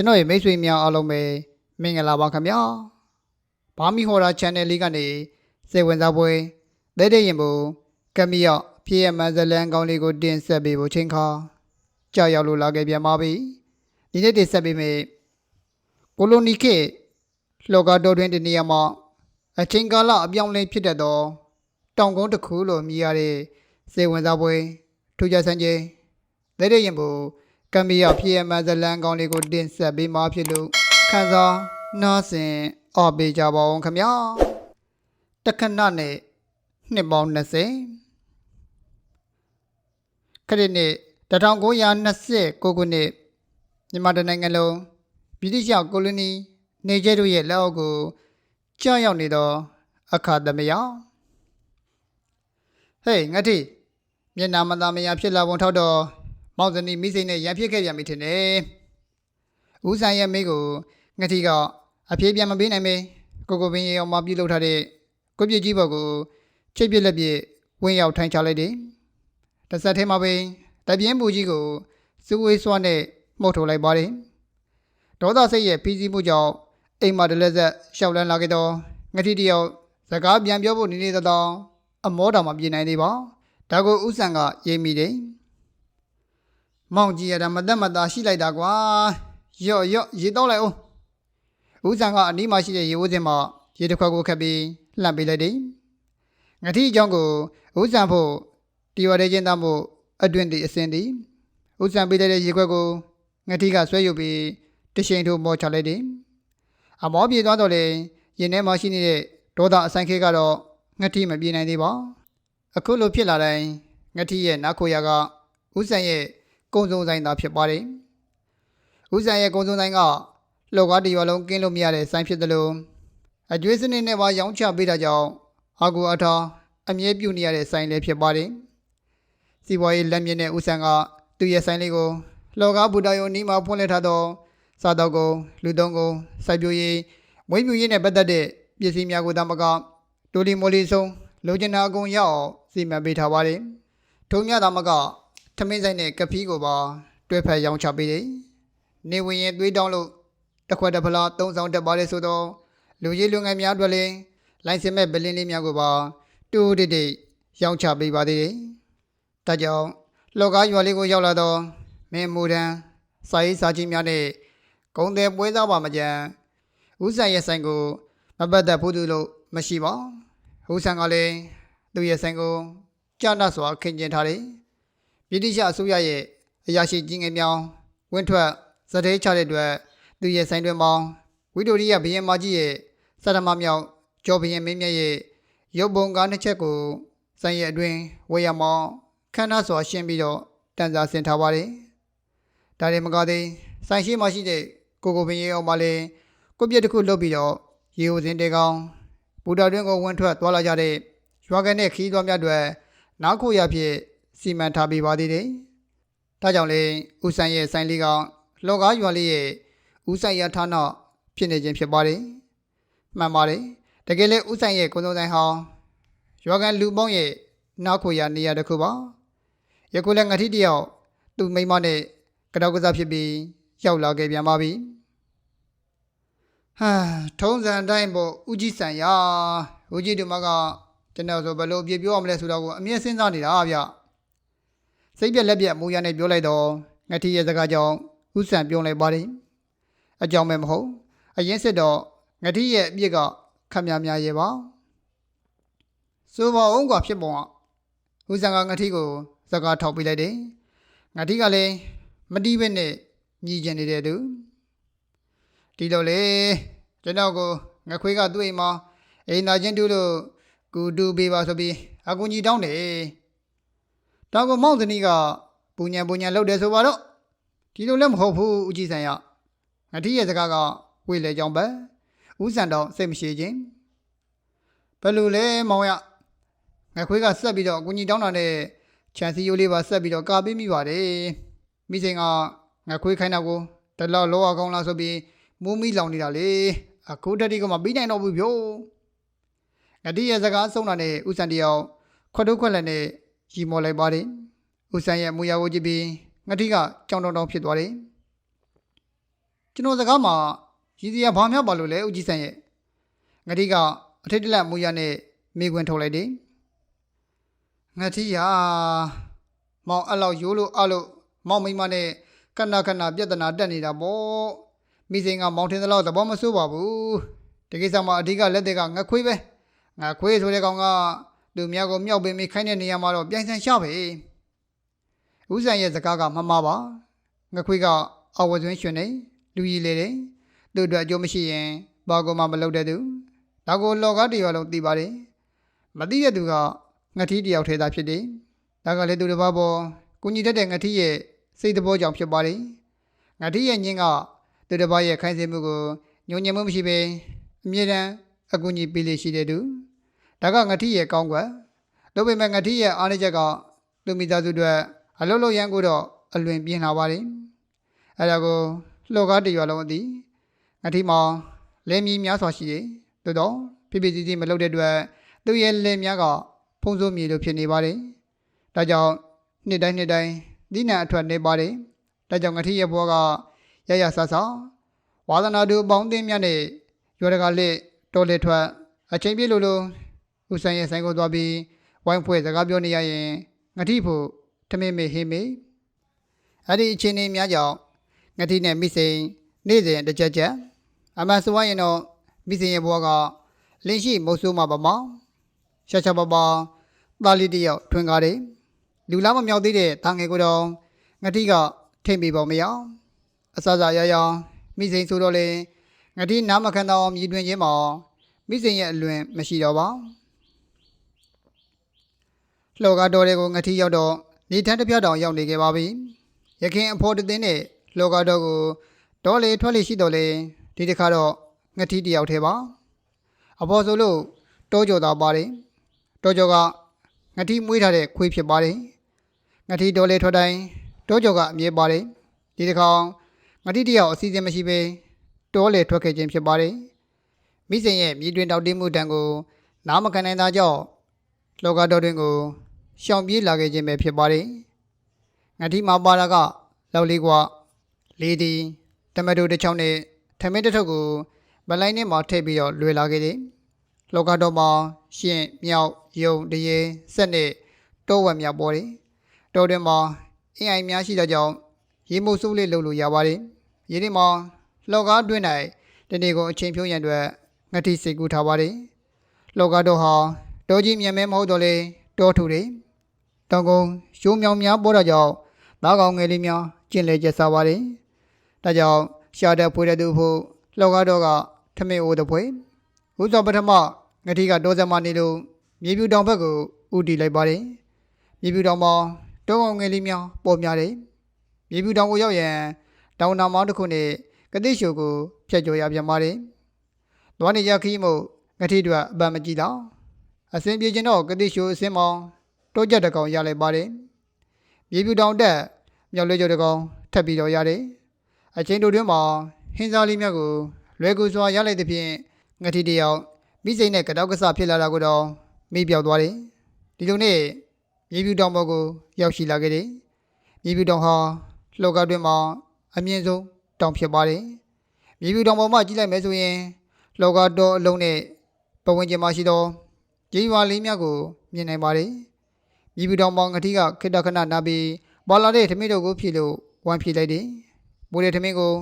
ကျွန်တော်ရဲ့မိတ်ဆွေများအားလုံးပဲမင်္ဂလာပါခင်ဗျာဘာမီဟော်ရာ channel လေးကနေစေဝင်စားပွဲဒဲတဲ့ရင်ဘူကမီရောက်ပြည့်ရမန်ဇလန်ကောင်းလေးကိုတင်ဆက်ပေးဖို့ချိန်ခါကြောက်ရောက်လို့လာခဲ့ပြန်ပါပြီဒီနေ့တင်ဆက်ပေးမယ်ကိုလိုနီခေတ်လောကတော်တွင်တနေရာမှာအချိန်ကာလအပြောင်းအလဲဖြစ်တတ်သောတောင်ကုန်းတစ်ခုလို့မြည်ရတဲ့စေဝင်စားပွဲထူးခြားဆန်းခြင်းဒဲတဲ့ရင်ဘူ ကံမီရဖြစ်ရမှန်ဇလန်ကောင်းလေးကိုတင်ဆက်ပေးမှာဖြစ်လို့ခန်းစားနားဆင်အော်ပေးကြပါအောင်ခင်ဗျာတခဏနဲ့နှစ်ပေါင်း20ခရစ်နှစ်1929ခုနှစ်မြန်မာတိုင်းနိုင်ငံလုံးပြည်တိကျကိုလိုနီနေကျဲတို့ရဲ့လက်အောက်ကိုကြောက်ရောက်နေသောအခါသမယဟေးငါတိမျက်နာမသားမယာဖြစ်လာပုံထောက်တော့ မောင်စနီမိစိတ်နဲ့ရံဖြစ်ခဲ့ပြန်ပြီထင်တယ်။ဦးဆိုင်ရဲ့မိကိုငတိကအပြေးပြန်မပေးနိုင်မေကိုကိုပင်ရေအောင်မပြုတ်လောက်ထားတဲ့ကိုပြစ်ကြီးဘော်ကိုချိတ်ပြစ်လက်ပြစ်ဝင်းရောက်ထိုင်ချလိုက်တယ်။တစ်ဆက်ထဲမှာပဲတပြင်းပူကြီးကိုစူဝေးစွာနဲ့မှုတ်ထုတ်လိုက်ပါတယ်။ဒေါသစိတ်ရဲ့ဖီးစီးမှုကြောင့်အိမ်မှာတလက်ဆက်ရှောက်လန်းလာခဲ့တော့ငတိတယောက်စကားပြန်ပြောဖို့နေနေသောအမောတော်မှပြေနိုင်သေးပါ။ဒါကိုဦးဆန်ကရေးမိတယ်။ မောင်ကြီးရတာမသက်မသာရှိလိုက်တာကွာရော့ရော့ရေတော့လိုက်အောင်ဦးဆန်ကအနီးမှာရှိတဲ့ရေဝိုးစင်မှာရေတစ်ခွက်ကိုခက်ပြီးလှမ်းပေးလိုက်တယ်ငတိအကြောင်းကိုဦးဆန်ဖို့တီဝရချင်းသားမှုအတွင်တီအစင်သည်ဦးဆန်ပေးလိုက်တဲ့ရေခွက်ကိုငတိကဆွဲယူပြီးတရှိန်ထိုးမောချလိုက်တယ်အမောပြေသွားတော့လေရင်ထဲမှာရှိနေတဲ့ဒေါသအဆိုင်ခဲကတော့ငတိမပြေနိုင်သေးပါအခုလိုဖြစ်လာတိုင်းငတိရဲ့နောက်ခိုရာကဦးဆန်ရဲ့ ကုံစုံဆိုင်သာဖြစ်ပါတယ်။ဦးဆိုင်ရဲ့ကုံစုံဆိုင်ကလောကတရွာလုံးကင်းလို့မရတဲ့ဆိုင်ဖြစ်တယ်လို့အကျွေးစနစ်နဲ့ပါရောင်းချပေးတာကြောင့်အာကူအထာအမြဲပြုနေရတဲ့ဆိုင်လည်းဖြစ်ပါတယ်။စီးပွားရေးလက်မြင့်တဲ့ဦးဆန်ကသူ့ရဲ့ဆိုင်လေးကိုလောကဘူတာယုံနီးမှာဖွင့်လှစ်ထားသောစားတော့ကုန်လူသုံးကုန်စိုက်ပျိုးရေးမွေးမြူရေးနဲ့ပတ်သက်တဲ့ပစ္စည်းများကိုတမကတိုလီမိုလီဆုံးလိုချင်တာအကုန်ရအောင်စီမံပေးထားပါတယ်။ထုံမြတာမက ထမင်းဆိုင်နဲ့ကဖီးကိုပါတွဲဖက်ရောင်းချပေးတယ်။နေဝင်ရင်သွေးတောင်းလို့တစ်ခွက်တစ်ဖလားသုံးဆောင်တက်ပါလေဆိုတော့လူကြီးလူငယ်များအတွက်လည်းလိုင်စင်မဲ့ဗလင်းလေးများကိုပါတူတိတ်တိတ်ရောင်းချပေးပါသေးတယ်။ဒါကြောင့်လောကရွာလေးကိုရောက်လာတော့မင်းမူတန်းစာရေးစာချင်းများနဲ့ဂုံတယ်ပွဲစားပါမကြံဥဆိုင်ရဲ့ဆိုင်ကိုမပတ်သက်ဘူးသူလို့မရှိပါ။ဥဆန်ကလည်းသူ့ရဲ့ဆိုင်ကိုကြာနာစွာခင်ကျင်ထားတယ် ပြည်တိကျအစိုးရရဲ့အရာရှိကြီးငယ်မြောင်ဝင်းထွက်စတဲ့ချတဲ့အတွက်သူရဲ့ဆိုင်တွင်ပေါင်းဝီတိုရီယာဘရင်မကြီးရဲ့စရမမြောက်ကျော်ဘရင်မင်းမြတ်ရဲ့ရုပ်ပုံကားနှစ်ချက်ကိုဆိုင်ရဲ့အတွင်းဝေယမောင်ခန္ဓာစွာရှင်းပြီးတော့တန်စာဆင်ထားပါတယ်။ဒါတွေမကသေးဆိုင်ရှိမှရှိတဲ့ကိုကိုဘရင်အောင်မလေးကိုပြက်တစ်ခုလုတ်ပြီးတော့ရေဦးစင်တေကောင်ဘူတာတွင်ကိုဝင်းထွက်သွားလာကြတဲ့ရွာကန်တဲ့ခီးသွားများအတွက်နောက်ခုရဖြစ် စီမံထားပေးပါသေးတယ်။ဒါကြောင့်လေဦးဆိုင်ရဲ့ဆိုင်လေးကလောကားရွာလေးရဲ့ဦးဆိုင်ရထားနောက်ဖြစ်နေခြင်းဖြစ်ပါတယ်။မှန်ပါတယ်။တကယ်လေဦးဆိုင်ရဲ့ကိုယ်စုံဆိုင်ဟောင်းရွာကန်လူပေါင်းရဲ့နောက်ခွေရနေရာတစ်ခုပါ။ယခုလည်းငတိတယောက်သူ့မိန်းမနဲ့ကြောက်ကစားဖြစ်ပြီးရောက်လာခဲ့ပြန်ပါပြီ။ဟာထုံးစံတိုင်းပေါ့ဦးကြီးဆန်ရဦးကြီးတို့မကကျွန်တော်ဆိုဘယ်လိုပြေပြောရမလဲဆိုတော့ကိုအမြဲစဉ်းစားနေတာဗျ။ စိတ်ပြက်လက်ပြက်မူရနဲ့ပြောလိုက်တော့ငတိရဲ့စကားကြောင့်ဥဆန်ပြုံးလိုက်ပါတယ်အကြောင်းပဲမဟုတ်အရင်စစ်တော့ငတိရဲ့အပြစ်ကခက်များများရဲ့ပါစိုးပါအောင်ကွာဖြစ်ပုံကဥဆန်ကငတိကိုစကားထောက်ပေးလိုက်တယ်ငတိကလည်းမတီးဘဲနဲ့မြည်ကျင်နေတဲ့သူဒီတော့လေကျွန်တော်ကိုငခွေးကသူ့အိမ်မှာအိမ်သာချင်းတူလို့ကူတူပေးပါဆိုပြီးအကူကြီးတောင်းတယ် တောင်ကမောင်သနီးကပူညံပူညံလှုပ်တယ်ဆိုပါတော့ဒီလိုလည်းမဟုတ်ဘူးဦးကြီးဆန်ရငတိရဲ့စကားကဝေလေကြောင်ပဲဦးဆန်တော့စိတ်မရှိခြင်းဘယ်လိုလဲမောင်ရငခွေးကဆက်ပြီးတော့အကူကြီးတောင်းတာနဲ့ချန်စီယိုလေးပါဆက်ပြီးတော့ကာပေးမိပါတယ်မိစိန်ကငခွေးခိုင်းတာကိုတလောက်လောအောင်ကောင်းလားဆိုပြီးမူးမီလောင်နေတာလေအခုတတိကမှပြီးနိုင်တော့ဘူးဖြို့ငတိရဲ့စကားဆုံးတာနဲ့ဦးဆန်တယောက်ခွတ်ထုတ်ခွက်လက်နဲ့ ရီမော်လိုက်ပါတယ်။ဦးဆန်းရဲ့မူရကိုကြည့်ပြီးငတိကကြောင်တောင်တောင်ဖြစ်သွားတယ်ကျွန်တော်စကားမှာရည်စရာဘာမှပါလို့လဲဦးကြီးဆန်ရဲ့ငတိကအထိတ်တလန့်မူရနဲ့မိခွန်းထုတ်လိုက်တယ်ငတိယာမောင်အဲ့လောက်ရိုးလို့အလို့မောင်မိမနဲ့ခဏခဏပြဿနာတက်နေတာပေါ့မိစိန်ကမောင်ထင်သလောက်သဘောမဆိုးပါဘူးဒီကိစ္စမှာအဓိကလက်တွေကငခွေးပဲငခွေးဆိုတဲ့ကောင်က လူများကိုမြောက်ပင်မိခိုင်းတဲ့နေရာမှာတော့ပြိုင်ဆိုင်ရှာပဲဦးဆန်ရဲ့စကားကမမှားပါငခွေးကအဝဇွင်းရှင်နေလူကြီးလေတယ်သူ့အတွက်အကျိုးမရှိရင်ဘာကိုမှမလုပ်တဲ့သူဒါကိုလောကတရွာလုံးသိပါတယ်မသိတဲ့သူကငထီးတယောက်ထဲသာဖြစ်တယ်ဒါကလည်းသူတစ်ပါးပေါ်ကုညီတတ်တဲ့ငထီးရဲ့စိတ်တဘောကြောင့်ဖြစ်ပါတယ်ငထီးရဲ့ညင်းကသူတစ်ပါးရဲ့ခိုင်းစေမှုကိုညှို့ညင်မှုမရှိဘဲအမြဲတမ်းအကူအညီပေးလေရှိတဲ့သူ ဒါကငထီးရဲ့ကောင်းကွယ်ဒါပေမဲ့ငထီးရဲ့အားနည်းချက်ကသူမိသားစုတွေအလုံးလုံးရန်ကိုတော့အလွန်ပြင်းလာပါတယ်အဲဒါကိုလောကတရွာလုံးအသည်ငထီးမောင်လဲမြည်များစွာရှိတယ်သို့တော့ပြပြစီစီမလုပ်တဲ့အတွက်သူရဲ့လဲများကဖုံးစိုးမြေလိုဖြစ်နေပါတယ်ဒါကြောင့်နှစ်တိုင်းနှစ်တိုင်းဒီနံအထွက်နေပါတယ်ဒါကြောင့်ငထီးရဲ့ဘွားကရရဆဆဝါသနာတို့ပေါင်းသင်းများနဲ့ရွာတကာလက်တော်လက်ထွက်အချိန်ပြည့်လို့လို့ ဦးဆိုင်ရဲ့ဆိုင်ကိုသွားပြီးဝိုင်းဖွဲ့စကားပြောနေရရင်ငထီးဖို့ထမင်းမေဟင်းမေအဲ့ဒီအချိန်လေးများကြောင့်ငထီးနဲ့မိစိန်နေ့စဉ်တစ်ချက်ချက်အမှန်ဆိုရင်တော့မိစိန်ရဲ့ဘွားကလင်းရှိမုတ်ဆိုးမှာပါမောင်ရှာရှာပါပါသားလေးတယောက်ထွင်ကားတယ်လူလားမမြောက်သေးတဲ့တန်ငယ်ကိုတော့ငတိကထိမ့်ပြီးပေါ်မရအစစရရမိစိန်ဆိုတော့လေငတိနားမခံတော့မြည်တွင်ချင်းမှာမိစိန်ရဲ့အလွင်မရှိတော့ပါ လှော်ကားတော်တွေကိုငတိရောက်တော့နေထန်းတစ်ပြက်တောင်ရောက်နေခဲ့ပါပြီရခင်အဖို့တသိန်းနဲ့လှော်ကားတော်ကိုဒေါ်လေထွက်လေရှိတော်လေဒီတစ်ခါတော့ငတိတယောက်ထဲပါအဖို့ဆိုလို့တောကြော်တာပါတယ်တောကြော်ကငတိမွေးထားတဲ့ခွေးဖြစ်ပါတယ်ငတိဒေါ်လေထွက်တိုင်းတောကြော်ကအမြဲပါတယ်ဒီတစ်ခါငတိတယောက်အစီအစဉ်မရှိဘဲတောလေထွက်ခဲ့ခြင်းဖြစ်ပါတယ်မိစဉ်ရဲ့မြေတွင်တောက်တင်းမှုတံကိုနားမခံနိုင်တာကြောင့်လောကတော်တွင်ကို ရှောင်ပြေးလာခဲ့ခြင်းပဲဖြစ်ပါတယ်ငတိမှာပါတာကလောက်လေးကွာလေးဒီတမတိုတစ်ချောင်းနဲ့ထမင်းတစ်ထုပ်ကိုမလိုင်းနဲ့မှထည့်ပြီးတော့လွယ်လာခဲ့တယ်လောကတော်မှာရှင်မြောက်ယုံတရေဆက်နဲ့တောဝက်များပေါ်တယ်တောတွင်မှာအင်းအိုင်များရှိသောကြောင့်ရေမို့စိုးလေးလုပ်လို့ရပါတယ်။ရေဒီမှာလောကားတွင်း၌တနေ့ကိုအချိန်ဖြုံးရန်အတွက်ငတိစိတ်ကူးထားပါတယ်။လောကားတော့ဟာတောကြီးမြန်မဲမဟုတ်တော့လေတောထူတယ်။ တောင်ကုန်းရှိုးမြောင်များပေါ်တော့ကြောင့်သားကောင်ငယ်လေးများကျင့်လေကျစားပါတယ်။ဒါကြောင့်ရှာတဲ့ဖွေတဲ့သူဖို့လောကားတော့ကထမင်းအိုးတပွဲဥသောပထမငတိကတောစမနေလို့မြေပြူတောင်ဘက်ကိုဥတီလိုက်ပါတယ်။မြေပြူတောင်မှာတောကောင်ငယ်လေးများပေါ်များတယ်။မြေပြူတောင်ကိုရောက်ရန်တောင်နာမောင်းတစ်ခုနဲ့ကတိရှိုကိုဖျက်ကျော်ရပြန်ပါတယ်။သွားနေကြခီးမို့ငတိတို့အပန်မကြည့်တော့အစင်ပြေခြင်းတော့ကတိရှိုအစင်မောင်း တိုးကြက်တကောင်ရလိုက်ပါတယ်။မြေပြူတောင်တက်မြောက်လေးကျော်တကောင်ထပ်ပြီးတော့ရတယ်။အချင်းတို့တွင်မှာဟင်းစားလေးများကိုလွယ်ကူစွာရလိုက်သဖြင့်ငတိတယောက်မိစိတ်နဲ့ကတောက်ကဆဖြစ်လာတာကိုတော့မိပြောက်သွားတယ်။ဒီလိုနဲ့မြေပြူတောင်ပေါ်ကိုရောက်ရှိလာခဲ့တယ်။မြေပြူတောင်ဟာလှော်ကားတွင်မှာအမြင့်ဆုံးတောင်ဖြစ်ပါတယ်။မြေပြူတောင်ပေါ်မှာကြည့်လိုက်မယ်ဆိုရင်လှော်ကားတော်အလုံးနဲ့ပတ်ဝန်းကျင်မှာရှိသောကြေးရွာလေးများကိုမြင်နိုင်ပါတယ်။ မြေပြူတောင်ပေါ်ငတိကခိတ္တခဏနာပြီးပေါ်လာတဲ့ထမင်းတို့ကိုဖြည့်လို့ဝမ်းဖြည့်လိုက်တယ်။မိုးတဲ့ထမင်းကို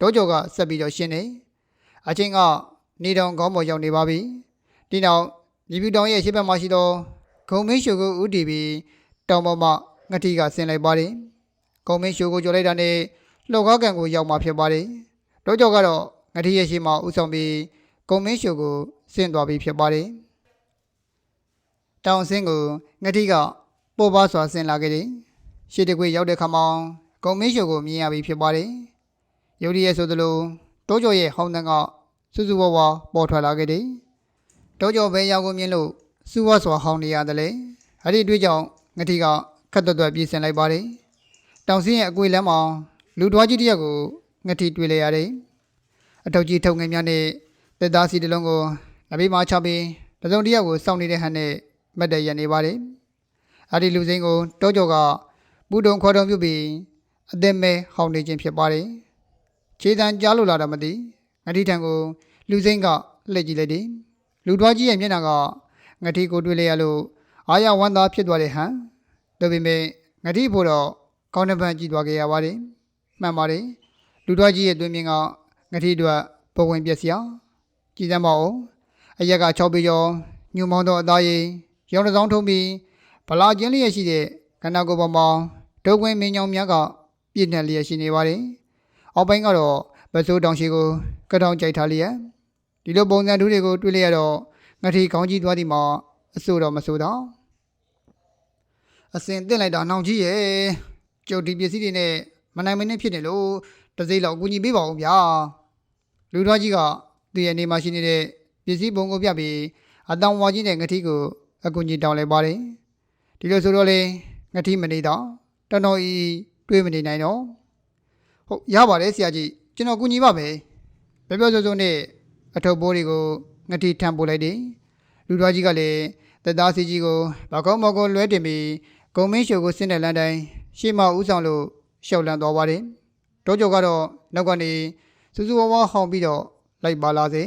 တောကျော်ကဆက်ပြီးတော့ရှင်းတယ်။အချင်းကနေတောင်ကောင်းပေါ်ရောက်နေပါပြီ။ဒီနောက်မြေပြူတောင်ရဲ့ရှေ့ဘက်မှာရှိသောဂုံမင်းရှိုကိုဥတီပြီးတောင်ပေါ်မှာငတိကဆင်းလိုက်ပါတယ်။ဂုံမင်းရှိုကိုကြော်လိုက်တာနဲ့လှော်ကားကန်ကိုရောက်มาဖြစ်ပါတယ်။တောကျော်ကတော့ငတိရဲ့ရှေ့မှာဥဆောင်ပြီးဂုံမင်းရှိုကိုဆင်းသွားပြီးဖြစ်ပါတယ်။ တောင်ဆင်းကိုငတိကပေါ်ပါစွာဆင်းလာခဲ့တယ်။ရှေ့တကွေရောက်တဲ့ခါမှာဂုံမင်းရှိုကိုမြင်ရပြီးဖြစ်ပါတယ်။ယုတ်ဒီရဲ့ဆိုသလိုတောကျော်ရဲ့ဟောင်းတန်းကစူးစူးဝါးဝါပေါ်ထွက်လာခဲ့တယ်။တောကျော်ဘဲရောက်ကိုမြင်လို့စူဝါစွာဟောင်းနေရတယ်လေအဲ့ဒီတွေ့ကြောင့်ငတိကခက်တွတ်တွတ်ပြေးစင်လိုက်ပါတယ်တောင်စင်းရဲ့အကွေလမ်းမှာလူတော်ကြီးတစ်ယောက်ကိုငတိတွေ့လိုက်ရတယ်အထောက်ကြီးထုံငယ်များနဲ့တက်သားစီတစ်လုံးကိုနဘေးမှာချပြီးတစုံတစ်ယောက်ကိုစောင့်နေတဲ့ဟန်နဲ့ မတ်တရနေပါတယ်အဲ့ဒီလူစိမ်းကိုတောကျော်ကပူတုံခေါ်တုံပြုတ်ပြီးအသက်မဲဟောင်းနေခြင်းဖြစ်ပါတယ်ခြေတံကြားလို့လာတာမသိငတိထံကိုလူစိမ့်ကလှည့်ကြည့်လိုက်တယ်လူထွားကြီးရဲ့မျက်နှာကငတိကိုတွေ့လိုက်ရလို့အာရဝမ်းသာဖြစ်သွားတဲ့ဟန်ဒါပေမဲ့ငတိဖို့တော့ကောင်းတဲ့ပန်းကြည့်သွားခဲ့ရပါတယ်မှန်ပါတယ်လူထွားကြီးရဲ့တွင်မြင်ကငတိတို့ဘဝင်ပြက်စရာကြည်စမ်းပါဦးအရက်က6ပေကျော်ညူမောင်းသောအသားရည် ရောင်တစ်စောင်းထုံးပြီးဗလာကျင်းလျက်ရှိတဲ့ခန္ဓာကိုယ်ပေါ်မှာဒုတ်ကွင်းမင်းညောင်များကပြည့်နှက်လျက်ရှိနေပါတယ်အောက်ပိုင်းကတော့ဗစိုးတောင်ရှိကိုကတောင်ကြိုက်ထားလျက်ဒီလိုပုံစံတူးတွေကိုတွေ့လိုက်ရတော့ငထီကောင်းကြီးသွားသည်မှာအဆိုးတော့မဆိုးတော့အစင်တက်လိုက်တာနှောင်ကြီးရဲ့ကျုပ်ဒီပစ္စည်းတွေနဲ့မနိုင်မနှင်းဖြစ်နေလို့တစ်စိမ့်လောက်အကူညီပေးပါဦးဗျာလူတော်ကြီးကသူ့ရဲ့နေမှာရှိနေတဲ့ပစ္စည်းပုံကိုပြပြီးအတောင်ဝါကြီးနဲ့ငထီကို အကူညီတောင်းလိုက်ပါတယ်ဒီလိုဆိုတော့လေငထီမနေတော့တော်တော်ဤတွေးမနေနိုင်တော့ဟုတ်ရပါတယ်ဆရာကြီးကျွန်တော်ကူညီပါမယ်ပြောပြောဆိုဆိုနဲ့အထုပ်ပိုးတွေကိုငထီထမ်းပို့လိုက်တယ်လူတော်ကြီးကလည်းတက်သားစီကြီးကိုဘာကောင်းမော်ကိုလွဲတင်ပြီးဂုံမင်းရှိုကိုဆင်းတဲ့လမ်းတိုင်းရှေ့မှဦးဆောင်လို့ရှောက်လန်းသွားပါတယ်တောကျော်ကတော့နောက်ကနေစူးစူးဝါးဝါဟောင်းပြီးတော့လိုက်ပါလာစေ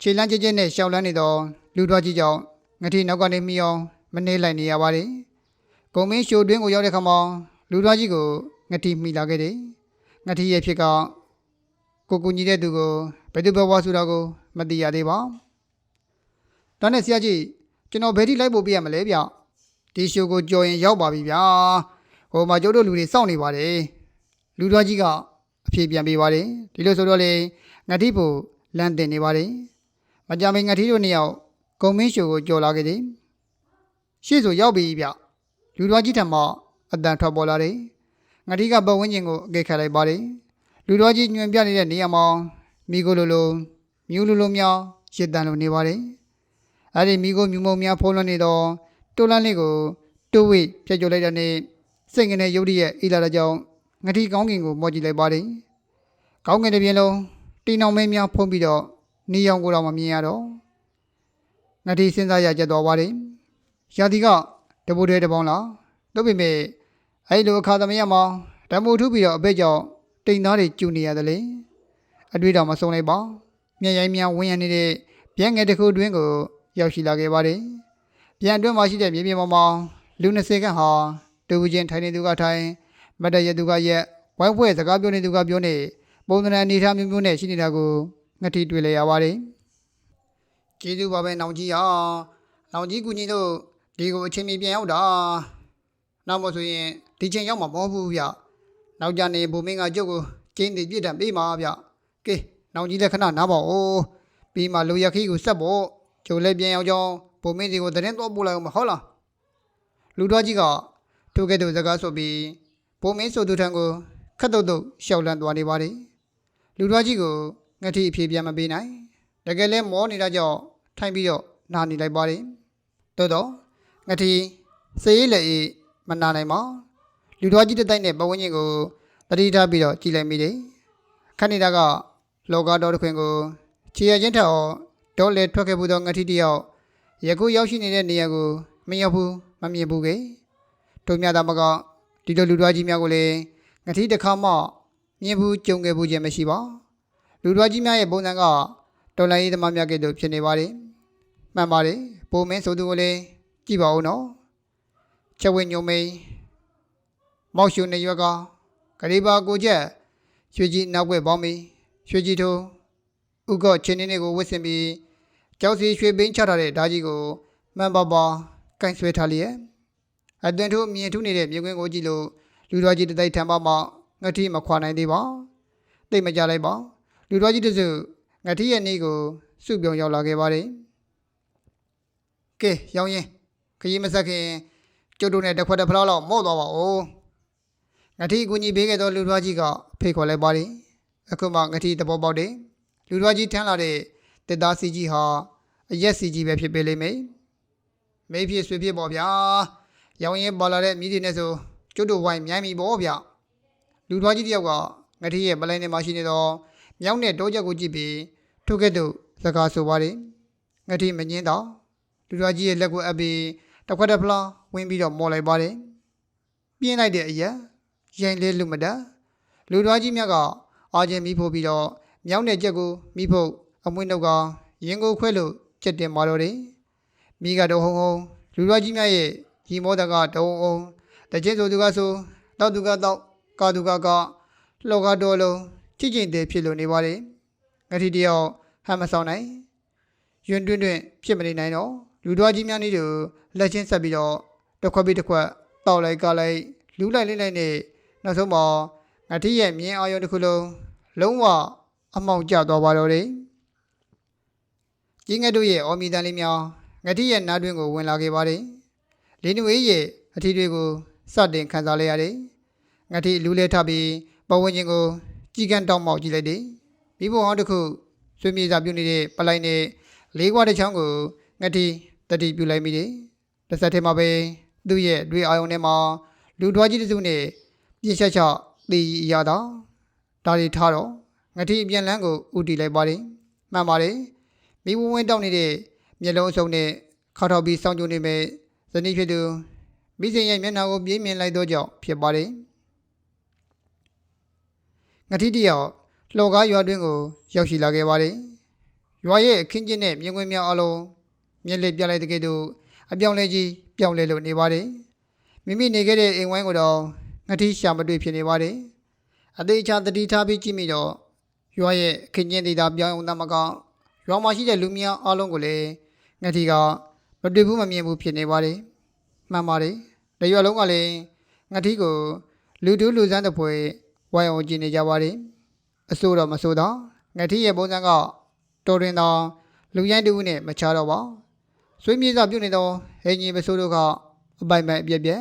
ခြေလန်းကျကျနဲ့ရှောက်လန်းနေတော့ လူတော်ကြီးကြောင့်ငထီနောက်ကနေမိအောင်မနေလိုက်နေရပါတယ်ဂုံမင်းရှိုတွင်းကိုရောက်တဲ့ခါမှာလူတော်ကြီးကိုငထီမိလာခဲ့တယ်ငထီရဲ့ဖြစ်ကကိုကူညီတဲ့သူကိုဘယ်သူဘဝဆိုတာကိုမသိရသေးပါ။ဒါနဲ့ဆရာကြီးကျွန်တော်ဘယ်ထိလိုက်ဖို့ပြရမလဲဗျ။ဒီရှိုးကိုကြော်ရင်ရောက်ပါပြီဗျာ။ဟိုမှာကျုပ်တို့လူတွေစောင့်နေပါတယ်။လူတော်ကြီးကအဖြေပြန်ပေးပါတယ်။ဒီလိုဆိုတော့လေငထီဖို့လမ်းတင်နေပါတယ်။မကြမီငထီတို့နှစ်ယောက် ဂုံမင်းရှိုးကိုကြော်လာခဲ့တယ်။ရှေ့ဆိုရောက်ပြီဗျ။လူတော်ကြီးထံမှအတန်ထွက်ပေါ်လာတယ်။ငထီကပတ်ဝန်းကျင်ကိုအကဲခတ်လိုက်ပါတယ်။လူတော်ကြီးညွန်ပြနေတဲ့နေရာမှာမိကိုလိုလိုမြူးလိုလိုများရစ်တန်လိုနေပါတယ်။အဲ့ဒီမိကိုမြူမုံများဖုံးလွှမ်းနေတော့တိုးလန်းလေးကိုတိုးဝိပြတ်ကြလိုက်တဲ့နေ့စိတ်ငနဲ့ရုပ်ရည်ရဲ့အိလာတဲ့ကြောင့်ငတိကောင်းကင်ကိုမော့ကြည့်လိုက်ပါတယ်။ကောင်းကင်တစ်ပြင်းလုံးတင်းအောင်မဲများဖုံးပြီးတော့နေရောင်ကိုတော့မမြင်ရတော့ ငတိစဉ်းစားရကြသွားပါတယ်။ရာသီကတပူတဲ့တပေါင်းလားတို့ပေမဲ့အဲ့လိုအခါသမယမှာဓမ္မထုပြီးတော့အဘက်ကြောင့်တိမ်သားတွေကျူနေရတယ်လေအတွေ့တော်မဆုံးလိုက်ပါမျက်ရိုင်းများဝင်းရနေတဲ့ဗျက်ငယ်တစ်ခုတွင်းကိုရောက်ရှိလာခဲ့ပါတယ်ပြန်အတွင်းမှာရှိတဲ့မြေပြင်ပေါ်မှာလူ20ခန့်ဟာတူဘူးချင်းထိုင်နေသူကထိုင်မတ်တရသူကရက်ဝိုင်းဖွဲ့စကားပြောနေသူကပြောနေပုံသဏ္ဍာန်အနေထားမျိုးမျိုးနဲ့ရှိနေတာကိုငတိတွေ့လဲရပါတယ် ကျေးဇူးပါပဲနောင်ကြီးဟာနောင်ကြီးကူညီတို့ဒီကိုအချိန်မီပြန်ရောက်တာနောက်မဆိုရင်ဒီချိန်ရောက်မှာမဟုတ်ဘူးဗျနောက်ကြနေဘုံမင်းကကျုပ်ကိုကျင်းတည်ပြစ်ဒဏ်ပေးမှာဗျကဲနောင်ကြီးလည်းခဏနားပါဦးပြီးမှလူရခီကိုဆက်ဖို့ကျုပ်လည်းပြန်ရောက်ကြောင်းဘုံမင်းစီကိုသတင်းတော့ပို့လိုက်အောင်မဟုတ်လားလူတော်ကြီးကထိုကဲ့သို့စကားဆိုပြီးဘုံမင်းဆိုသူထံကိုခတ်တုတ်တုတ်ရှောက်လန့်သွားနေပါလေလူတော်ကြီးကိုငှက်ထီအဖြေပြန်မပေးနိုင် တကယ်လဲမောနေတာကြောင့်ထိုင်ပြီးတော့နာနေလိုက်ပါလေတော်တော့ငှက်ထီစေးလေအေးမနာနိုင်ပါလူတော်ကြီးတစ်တိုက်နဲ့ပဝန်းကျင်ကိုတတိထားပြီးတော့ကြည်လိုက်မိတယ်ခဏနေတာကလောကတော်တစ်ခွင်ကိုခြေရချင်းထက်အောင်ဒေါ်လေထွက်ခဲ့မှုသောငတိတယောက်ယခုရောက်ရှိနေတဲ့နေရာကိုမရောက်ဘူးမမြင်ဘူးကေတို့မြတာမကဒီလိုလူတော်ကြီးများကိုလည်းငတိတစ်ခါမှမြင်ဘူးကြုံခဲ့ဘူးခြင်းမရှိပါလူတော်ကြီးများရဲ့ပုံစံက တော်လိုင်းရေးသမားများကဲ့သို့ဖြစ်နေပါတယ်မှန်ပါတယ်ပုံမင်းဆိုသူကိုလည်းကြည့်ပါဦးနော်ချက်ဝင်းညုံမိန်မောက်ရှုနေရွက်ကဂရိပါကိုချက်ရွှေကြီးနောက်ွယ်ပေါင်းပြီးရွှေကြီးထိုးဥကောချင်းနေနေကိုဝစ်စင်ပြီးကြောက်စီရွှေဘင်းချထားတဲ့ဓာကြီးကိုမှန်ပါပါကန်ဆွဲထားလျက်အသွင်ထိုးမြင်ထုနေတဲ့မြေကွင်းကိုကြည့်လို့လူတော်ကြီးတတိုက်ထံပါမှငတိမခွာနိုင်သေးပါတိတ်မကြလိုက်ပါလူတော်ကြီးတစု ငတိရဲ့နေ့ကိုစုပြုံရောက်လာခဲ့ပါတယ်ကဲရောင်းရင်ခကြီးမဆက်ခင်ကျုပ်တို့နဲ့တစ်ခွက်တစ်ဖလားလောက်မော့သွားပါဦးငတိကူညီပေးခဲ့သောလူတော်ကြီးကဖိတ်ခေါ်လိုက်ပါတယ်အခုမှငတိသဘောပေါက်တယ်လူတော်ကြီးထမ်းလာတဲ့တစ်သားစီကြီးဟာအရက်စီကြီးပဲဖြစ်ပေလိမ့်မယ်မေးဖြစ်ဆွေဖြစ်ပေါ့ဗျာရောင်ရင်ပေါ်လာတဲ့မြည်တွေနဲ့ဆိုကျွတ်တို့ဝိုင်းမြိုင်းပြီပေါ့ဗျလူတော်ကြီးတယောက်ကငတိရဲ့ပလိုင်းထဲမှာရှိနေတော့မြောင်းတဲ့တောချက်ကိုကြည့်ပြီး ထိုကဲ့သို့စကားဆိုပါတယ်ငတိမငင်းတော့လူတော်ကြီးရဲ့လက်ကိုအပ်ပြီးတစ်ခွက်တစ်ဖလားဝင်းပြီးတော့မော်လိုက်ပါတယ်ပြင်းလိုက်တဲ့အရက်ရိုင်လေးလူမတလူတော်ကြီးမြတ်ကအာချင်းမိဖို့ပြီးတော့မြောင်းတဲ့ကြက်ကိုမိဖို့အမွှေးနှုတ်ကရင်ကိုခွဲလို့ကြက်တင်မာတော့တယ်မိကတော့ဟုံဟုံလူတော်ကြီးမြတ်ရဲ့ရီမောတကတုံအောင်တကျင်းဆိုသူကဆိုတောက်သူကတော့ကာသူကကလောကတော်လုံးကြည်ကျင်တဲ့ဖြစ်လို့နေပါတယ် ငတိတယောက်ဟမ်းမဆောင်နိုင်ယွန်းတွင်းတွင်းဖြစ်မနေနိုင်တော့လူတော်ကြီးများနေတူလက်ချင်းဆက်ပြီးတော့တစ်ခွက်ပြီးတစ်ခွက်တောက်လိုက်ကလိုက်လူလိုက်လိုက်လိုက်နဲ့နောက်ဆုံးမှာငတိရဲ့မြင်းအာရုံတစ်ခုလုံးလုံးဝအမောင်ကျသွားပါတော့တယ်ကြီးငယ်တို့ရဲ့အော်မီတန်လေးများငတိရဲ့နားတွင်ကိုဝင်လာခဲ့ပါတယ်လင်းနွေရဲ့အထီးတွေကိုစတင်ခန်းစားလိုက်ရတယ်ငတိလူလဲထပြီးပဝန်းကျင်ကိုကြီးကန်းတောင်းမောက်ကြည့်လိုက်တယ် မိဘဟောင်းတစ်ခုဆွေးမြေစာပြုတ်နေတဲ့ပလိုက်နဲ့လေးခွားတစ်ချောင်းကိုငတိတတိပြုလိုက်မိတယ်တစ်ဆက်တည်းမှာပဲသူ့ရဲ့တွေးအာယုံထဲမှာလူထွားကြီးတစ်စုနဲ့ပြင်းချက်ချตีရတာဒါတွေထားတော့ငတိအပြန်လန်းကိုဥတီလိုက်ပါတယ်မှန်ပါတယ်မိဝဝင်းတောက်နေတဲ့မျက်လုံးအစုံနဲ့ခါထောက်ပြီးစောင့်ကြည့်နေမဲ့ဇနီးဖြစ်သူမိစင်ရဲ့မျက်နှာကိုပြင်းမြင်လိုက်သောကြောင့်ဖြစ်ပါတယ်ငတိတယောက် လှော်ကားရွာတွင်းကိုရောက်ရှိလာခဲ့ပါတယ်ရွာရဲ့အခင်းကျင်းတဲ့မြင်ကွင်းများအလုံးမျက်လက်ပြလိုက်တဲ့ကဲ့သို့အပြောင်းလဲကြီးပြောင်းလဲလို့နေပါတယ်မိမိနေခဲ့တဲ့အိမ်ဝိုင်းကိုတော့ငတိရှာမတွေ့ဖြစ်နေပါတယ်အသေးချာတတိထားပြီးကြည့်မိတော့ရွာရဲ့အခင်းကျင်းဒေတာပြောင်းအောင်တမကရွာမှာရှိတဲ့လူများအလုံးကိုလည်းငတိကမတွေ့ဘူးမမြင်ဘူးဖြစ်နေပါတယ်မှန်ပါတယ်တရွာလုံးကလည်းငတိကိုလူတူးလူစမ်းတဲ့ဖွယ်ဝိုင်းအောင်ကြည့်နေကြပါတယ် အဆိုးတော့မဆိုးတော့ငတိရဲ့ပုံစံကတော်ရင်တော်လူရိုင်းတူနဲ့မချတော့ပါဆွေးမြေစာပြုတ်နေတော့ဟင်ကြီးမဆိုးတို့ကအပိုင်ပိုင်အပြက်ပြက်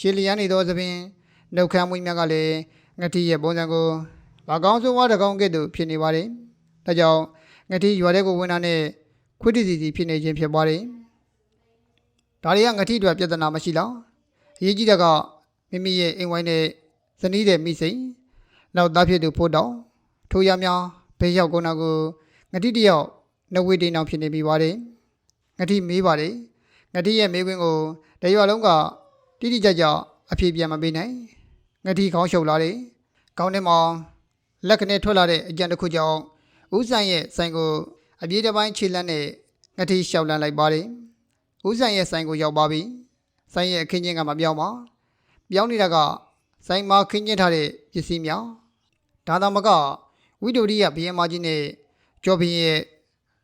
ရှေလျန်းနေသောသဖြင့်နှုတ်ခမ်းမွေးမြတ်ကလည်းငတိရဲ့ပုံစံကိုဘာကောင်းဆိုးဝါးတကောင်းကဲ့သို့ဖြစ်နေပါတယ်ဒါကြောင့်ငတိရွာတဲ့ကိုဝင်တာနဲ့ခွတ်တိစီစီဖြစ်နေခြင်းဖြစ်ပါတယ်ဒါတွေကငတိတွေပြဿနာမရှိလားအရေးကြီးတာကမိမိရဲ့အိမ်ဝိုင်းနဲ့ဇနီးတဲ့မိစိန် နောက်သားဖြစ်သူဖို့တောင်ထိုးရများဘေးရောက်ကုန်တာကိုငတိတယောက်နဝေတိန်အောင်ဖြစ်နေပြီပါတယ်ငတိမေးပါတယ်ငတိရဲ့မေးခွန်းကိုတရွာလုံးကတိတိကျကျအဖြေပြန်မပေးနိုင်ငတိခေါင်းရှုပ်လာတယ်ခေါင်းထဲမှာလက်ကနေထွက်လာတဲ့အကြံတစ်ခုကြောင့်ဦးဆိုင်ရဲ့ဆိုင်ကိုအပြေးတစ်ပိုင်းခြေလန်းနဲ့ငတိလျှောက်လန်းလိုက်ပါတယ်ဦးဆိုင်ရဲ့ဆိုင်ကိုရောက်ပါပြီဆိုင်ရဲ့အခင်းချင်းကမပြောင်းပါပြောင်းနေတာကဆိုင်မှာခင်းကျင်းထားတဲ့ပစ္စည်းများ ဒါသာမကဝိတ္တုရိယဘုရင်မကြီးနဲ့ကျော်ဘုရင်ရဲ့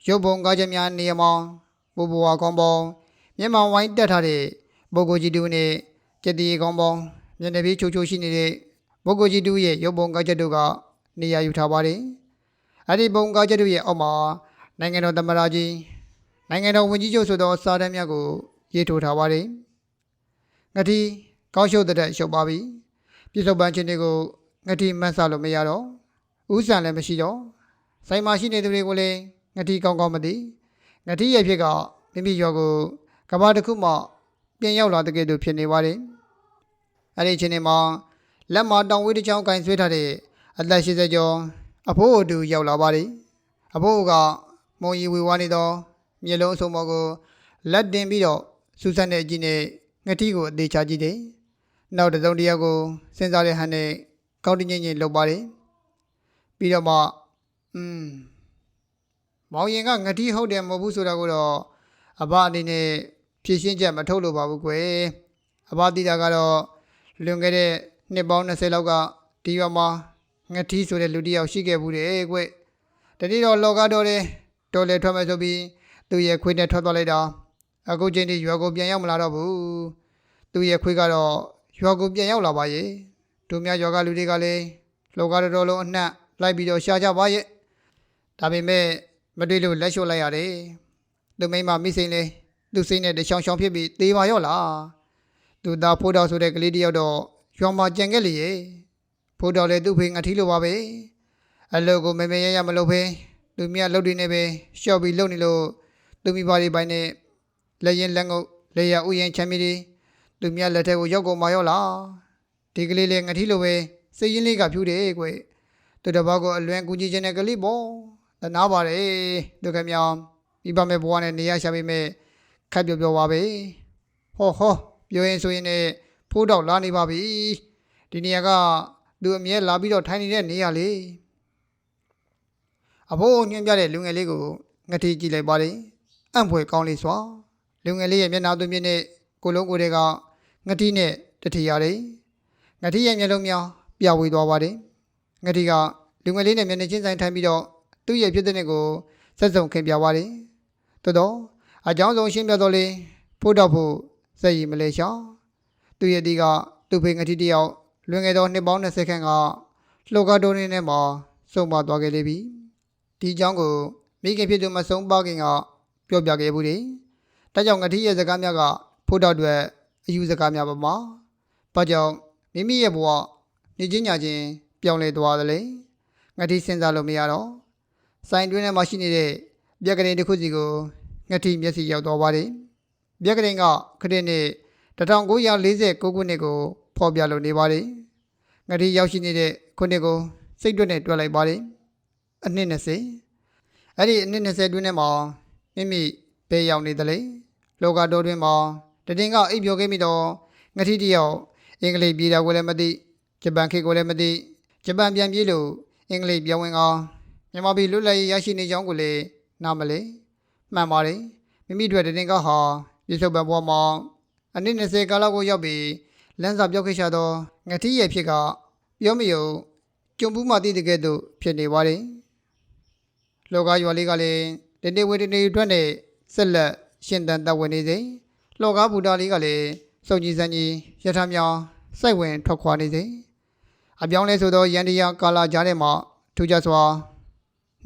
ရုပ်ပုံကားချက်များနေရာမှာဘူဘဝကောင်းပေါင်းမျက်မှောင်ဝိုင်းတက်ထားတဲ့ပုဂ္ဂိုလ်ကြီးတူနဲ့ကျက်တီကောင်းပေါင်းမျက်နှာပြေးချိုချိုရှိနေတဲ့ပုဂ္ဂိုလ်ကြီးတူရဲ့ရုပ်ပုံကားချက်တို့ကနေရာယူထားပါတယ်အဲ့ဒီပုံကားချက်တို့ရဲ့အောက်မှာနိုင်ငံတော်သမ္မတကြီးနိုင်ငံတော်ဝန်ကြီးချုပ်ဆိုသောစာတမ်းများကိုရေးထိုးထားပါတယ်ငတိကောင်းရှုပ်တဲ့ရှုပ်ပါပြီပြစ္ဆုတ်ပန်းချင်းတွေကို ငတိမတ်ဆလို့မရတော့ဥဆန်လည်းမရှိတော့ဆိုင်မှာရှိနေသူတွေကိုလည်းငတိကောင်းကောင်းမသိငတိရဲ့ဖြစ်ကမိမိရောကိုကဘာတစ်ခုမှပြန်ရောက်လာတဲ့ကဲ့သို့ဖြစ်နေပါတယ်အဲ့ဒီအချိန်မှာလက်မတောင်ဝေးတစ်ချောင်းကင်ဆွဲထားတဲ့အသက်80ကျော်အဖိုးအတူရောက်လာပါတယ်အဖိုးကမုံရီဝေဝါနေသောမျက်လုံးအစုံပေါ်ကိုလက်တင်ပြီးတော့စူးစမ်းတဲ့အကြည့်နဲ့ငတိကိုအသေးချကြည့်တယ်နောက်တစ်စုံတစ်ယောက်ကိုစဉ်းစားတဲ့ဟန်နဲ့ ကောင်းတင်းချင်းချင်းလှုပ်ပါတယ်ပြီးတော့မှอืมမောင်ရင်ကငတိဟုတ်တယ်မဟုတ်ဘူးဆိုတာကိုတော့အဘအနေနဲ့ဖြည့်ရှင်းချက်မထုတ်လို့ပါဘူးကွယ်အဘတိတာကတော့လွန်ခဲ့တဲ့နှစ်ပေါင်း20လောက်ကဒီရွာမှာငတိဆိုတဲ့လူတစ်ယောက်ရှိခဲ့ဘူးတဲ့ကွတတိတော့လောကတော်တယ်တော်လေထွက်မယ်ဆိုပြီးသူ့ရဲ့ခွေးနဲ့ထွက်သွားလိုက်တာအခုချိန်ထိရွာကိုပြန်ရောက်မလာတော့ဘူးသူ့ရဲ့ခွေးကတော့ရွာကိုပြန်ရောက်လာပါရဲ့ တို့များရွာကလူတွေကလည်းလောကတော်လုံးအနှံ့လိုက်ပြီးတော့ရှားကြပါရဲ့ဒါပေမဲ့မတွေ့လို့လက်လျှော့လိုက်ရတယ်သူမိမမိစိန်လေသူစိတ်နဲ့တချောင်းချောင်းဖြစ်ပြီးတေးပါရော့လားသူသားဖိုးတော်ဆိုတဲ့ကလေးတယောက်တော့ရွာမှာကြံခဲ့လေရဲ့ဖိုးတော်လည်းသူ့ဖေငါထီးလိုပါပဲအလုပ်ကိုမမေရရမလုပ်ဖဲသူမြတ်လုပ်တွေနဲ့ပဲရှော့ပြီးလုပ်နေလို့သူမိဘတွေပိုင်းနဲ့လက်ရင်လက်ငုပ်လေရဥယျင်ချမ်းမီတွေသူမြတ်လက်ထက်ကိုရောက်ကုန်มาရောလား ဒီကလေးလေးငါထီးလိုပဲစိတ်ရင်းလေးကဖြူတယ်ကွသူတစ်ပါးကိုအလွန်ကူညီခြင်းတဲ့ကလေးပေါ့တနာပါတယ်သူခင်ဗျာမိဘမဲ့ဘဝနဲ့နေရရှာပေမဲ့ခက်ပြောပြောပါပဲဟောဟောပြောရင်ဆိုရင်လည်းဖိုးတော့လာနေပါပြီဒီနေရာကသူအမြဲလာပြီးတော့ထိုင်နေတဲ့နေရလေအဖိုးညွှန်ပြတဲ့လူငယ်လေးကိုငတိကြည့်လိုက်ပါတယ်အံ့ဖွယ်ကောင်းလေးစွာလူငယ်လေးရဲ့မျက်နှာသွင်းပြင်းနဲ့ကိုယ်လုံးကိုယ်တွေကငတိနဲ့တထီရတယ် ငတိရဲ့မျက်လုံးများပြဝေသွားပါတယ်ငတိကလူငယ်လေးနဲ့မျက်နှာချင်းဆိုင်ထိုင်ပြီးတော့သူ့ရဲ့ဖြစ်တဲ့ကိုဆက်စုံခင်ပြပါတယ်တော်တော်အကြောင်းဆုံးရှင်းပြတော့လေဖို့တော့ဖို့စိတ်ရည်မလဲရှောင်းသူရဲ့ဒီကသူ့ဖေငတိတယောက်လွင်ငယ်သောနှစ်ပေါင်း20ခန့်ကလှောကတိုးနေနဲ့မှာစုံမသွားခဲ့လေပြီဒီအကြောင်းကိုမိခင်ဖြစ်သူမဆုံးပါခင်ကပြောပြခဲ့ဘူးလေဒါကြောင့်ငတိရဲ့စကားများကဖို့တော့အတွက်အယူစကားများပါမှာဘာကြောင့် မိမိရဲ့ဘဝနေချင်းညာချင်းပြောင်းလဲသွားသလဲငတိစဉ်းစားလို့မရတော့စိုင်းတွင်းထဲမှာရှိနေတဲ့ပြက်ကလေးတစ်ခုစီကိုငတိမျက်စိရောက်သွားပါတယ်ပြက်ကလေးကခရစ်နှစ်1949ခုနှစ်ကိုဖော်ပြလိုနေပါတယ်ငတိရောက်ရှိနေတဲ့ခုနှစ်ကိုစိတ်တွက်နဲ့တွက်လိုက်ပါတယ်အနှစ်20အဲ့ဒီအနှစ်20တွင်းထဲမှာမိမိဘယ်ရောက်နေသလဲလောကတော်တွင်မှာတတင်ကအိပ်ပျော်ခဲ့မိတော့ငတိတယောက် အင်္ဂလိပ်ပြည်တော်ကိုလည်းမသိဂျပန်ခေတ်ကိုလည်းမသိဂျပန်ပြန်ပြေးလို့အင်္ဂလိပ်ပြောင်းဝင်ကောမြန်မာပြည်လွတ်လပ်ရေးရရှိနေကြောင်းကိုလည်းနားမလဲမှန်ပါတယ်မိမိတို့တတင်ကဟာပြေဆုံးပံဘဝမှာအနည်း20ကာလကိုရောက်ပြီးလမ်းစာပြောက်ခဲ့ရှာတော့ငတိရဲ့ဖြစ်ကပြောမယုံကြုံဘူးမှတည်တဲ့ကဲ့သို့ဖြစ်နေပါတယ်လောကရွာလေးကလည်းတနေ့ဝေတနေ့အတွက်နဲ့ဆက်လက်ရှင်သန်တပ်ဝင်နေစဉ်လောကဘူတာလေးကလည်း စုံကြီးစံကြီးရထမြောင်စိုက်ဝင်ထွက်ခွာနေစဉ်အပြောင်းလဲဆိုသောရန်တရားကာလာကြားထဲမှာထူးခြားစွာ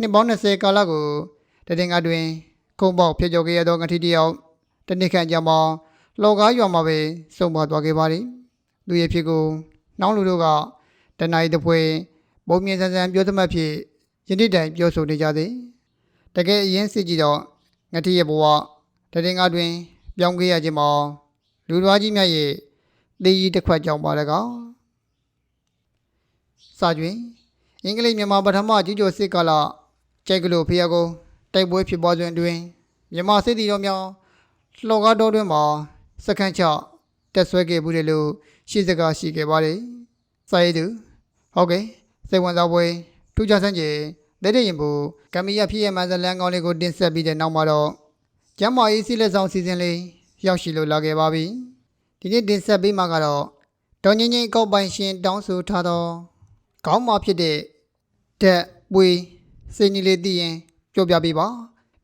နှစ်ပေါင်း20ကာလကိုတတင်ကတွင်ခုံပေါက်ဖြစ်ကျော်ခဲ့ရသောငတိတယောက်တစ်နှစ်ခန့်ကြာမှလောကားရွာမှာပဲစုံပါသွားခဲ့ပါသည်သူရဲ့ဖြစ်ကိုနှောင်းလူတို့ကတနင်္လာတစ်ဖွဲပုံမြင်ဆန်းဆန်းပြောသမှတ်ဖြစ်ယနေ့တိုင်ပြောဆိုနေကြသည်တကယ်အရင်စစ်ကြည့်တော့ငတိရဲ့ဘဝတတင်ကတွင် ပြောင်းခဲ့ရခြင်းမှာ လူတော်ကြီးမြတ်ရဲ့သေကြီးတစ်ခွက်ကြောင့်ပါလည်းကောစာကျွင်အင်္ဂလိပ်မြန်မာပထမကျူးကျော်စစ်ကာလကျိုက်ကလို့ဖျက်ကိုတိုက်ပွဲဖြစ်ပွားခြင်းတွင်မြန်မာစစ်တီတော်များလှော်ကားတော်တွင်မှာစခန်းချတက်ဆွဲခဲ့ဘူးတယ်လို့ရှိစကားရှိခဲ့ပါတယ်စာရေးသူဟုတ်ကဲ့စိတ်ဝင်စားပွဲထူးခြားစမ်းကြတဲ့တဲ့ရင်ဘူကမ္မီယာဖြစ်ရမှန်ဇလန်ကောင်းလေးကိုတင်ဆက်ပြီးတဲ့နောက်မှာတော့ကျမ်းမာရေးစီလက်ဆောင်စီစဉ်လေး ရောက်ရှိလို့လာခဲ့ပါပြီဒီနေ့တင်ဆက်ပေးမှာကတော့ဒေါ်ငင်းငင်းကောက်ပိုင်ရှင်တောင်းဆိုထားသောခေါင်းမဖြစ်တဲ့ဓာတ်ပွေစိတ်နီလေးသိရင်ပြောပြပေးပါ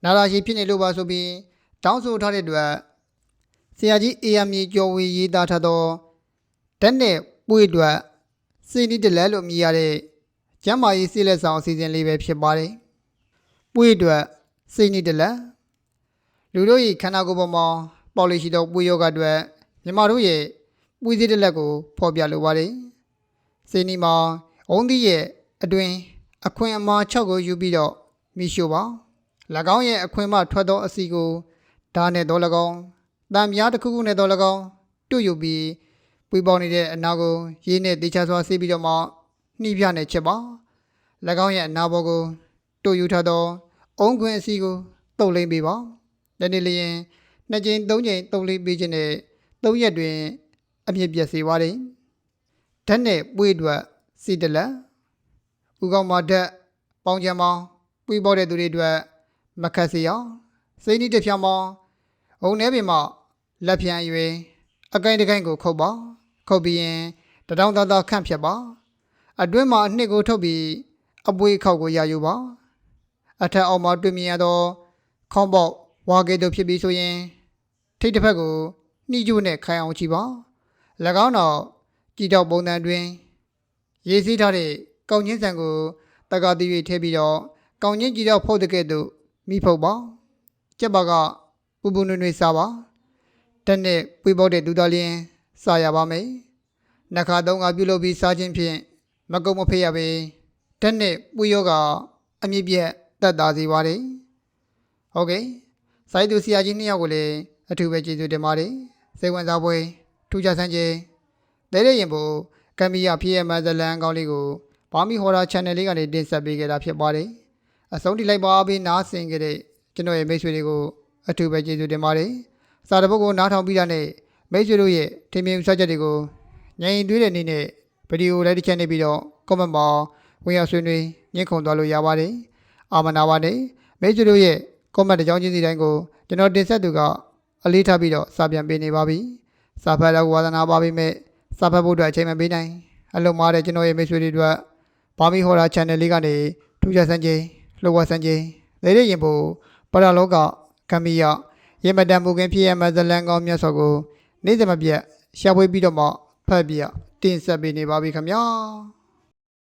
နာရာရှိဖြစ်နေလို့ပါဆိုပြီးတောင်းဆိုထားတဲ့အတွက်ဆရာကြီးအေယမီကျော်ဝေရေးသားထားသောဓာတ်နဲ့ပွေအတွက်စိတ်နီတလဲလို့မြည်ရတဲ့ကျမ်းမာရေးစီလက်ဆောင်အစီအစဉ်လေးပဲဖြစ်ပါတယ်ပွေအတွက်စိတ်နီတလဲလူတို့၏ခန္ဓာကိုယ်ပေါ်မှာ ပေါ်လို့ရှိသောပွေယောဂအတွက်မြမတို့ရဲ့ပွေစည်းတစ်လက်ကိုဖော်ပြလိုပါတယ်စိတ်နီမှာအုံးသီးရဲ့အတွင်အခွင့်အမာ6ကိုယူပြီးတော့မိရှို့ပါ၎င်းရဲ့အခွင့်မှထွက်သောအစီကိုဓာတ်နဲ့တော့၎င်းတံပြားတစ်ခုခုနဲ့တော့၎င်းတွယူပြီးပွေပေါနေတဲ့အနာကိုရေးနဲ့တေချာစွာဆေးပြီးတော့မှနှိပြနဲ့ချက်ပါ၎င်းရဲ့အနာဘောကိုတွယူထားသောအုံခွင့်အစီကိုတုပ်လိမ့်ပေးပါဒီနေ့လျင် နှစ်ကြိမ်သုံးကြိမ်တုပ်လိမ့်ပေးခြင်းနဲ့သုံးရက်တွင်အမြင့်ပြည့်စေပါတယ်ဓာတ်နဲ့ပွေအတွက်စီတလက်ဥကောင်မာဓာတ်ပေါင်းချမ်းမောင်းပွေပေါတဲ့သူတွေအတွက်မခတ်စေအောင်စိတ်နီးတစ်ဖြောင်းမောင်းအုံထဲပင်မှလက်ဖြံရွေအကိုင်းတကိုင်းကိုခုတ်ပါခုတ်ပြီးရင်တတောင်းသားသားခန့်ဖြတ်ပါအတွင်းမှာအနှစ်ကိုထုတ်ပြီးအပွေခောက်ကိုရယူပါအထက်အောက်မှာတွေ့မြင်ရသောခေါင်းပေါက်ဝါကဲ့သို့ဖြစ်ပြီးဆိုရင် ထိတ်တစ်ဖက်ကိုနှီးကျိုးနဲ့ခိုင်အောင်ချီပါ၎င်းတော့ကြည်တော့ပုံစံတွင် ရေးစည်းထားတဲ့ကောင်းချင်းဆန်ကိုတက္ကသီ၍ထည့်ပြီးတော့ကောင်းချင်းကြည်တော့ဖုတ်တဲ့ကဲ့သို့မိဖုတ်ပါကြက်ပါကပူပူနွေ့နွေ့စားပါတက်နဲ့ပွေပေါက်တဲ့ဒူတော်လင်းစားရပါမယ်နှခါသုံးကပြုလုပ်ပြီးစားခြင်းဖြင့်မကုတ်မဖေးရပေတက်နဲ့ပွေရောကအမြင့်ပြတ်တက်တာစီပါတယ်ဟုတ်ကဲ့စိုက်သူဆရာကြီးနှစ်ယောက်ကိုလည်း အထူးပဲကျေးဇူးတင်ပါတယ်စိတ်ဝင်စားပွဲထူးခြားဆန်းကျဲတဲတဲ့ရင်ဖို့ကမ်ဘီယာဖြစ်ရမဇလန်ကောင်းလေးကိုဘာမီဟော်ရာ channel လေးကနေတင်ဆက်ပေးခဲ့တာဖြစ်ပါတယ်အဆုံးထိလိုက်ပါပြီးနားဆင်ကြတဲ့ကျွန်တော်ရဲ့မိတ်ဆွေတွေကိုအထူးပဲကျေးဇူးတင်ပါတယ်စာတပုတ်ကိုနားထောင်ပြီးတာနဲ့မိတ်ဆွေတို့ရဲ့ထင်မြင်စချက်တွေကိုညင်တွေးတဲ့အနေနဲ့ဗီဒီယိုလည်းတစ်ချက်နေပြီးတော့ comment မှာဝင်ရောက်ဆွေးနွေးညှင့်ခုန်သွားလို့ရပါတယ်အာမနာပါနဲ့မိတ်ဆွေတို့ရဲ့ comment တစ်ကြောင်းချင်းစီတိုင်းကိုကျွန်တော်တင်ဆက်သူက အလေးထားပြီးတော့စာပြန်ပေးနေပါပြီစာဖတ်တော့ဝါသနာပါပြီမဲ့စာဖတ်ဖို့အတွက်အချိန်မပေးနိုင်အလုံးမားတဲ့ကျွန်တော်ရဲ့မိတ်ဆွေတွေအတွက်ဘာမီဟော်ရာ channel လေးကနေထူးခြားစံချိန်လှုပ်ဝက်စံချိန်လေတဲ့ရင်ဖို့ပရလောကကမ္မီယရေမတန်မူခင်ဖြစ်ရမဇလန်ကောင်းမြတ်စွာကိုနေ့စဉ်မပြတ်ရှာဖွေပြီးတော့မှဖတ်ပြတင်ဆက်ပေးနေပါပြီခင်ဗျာ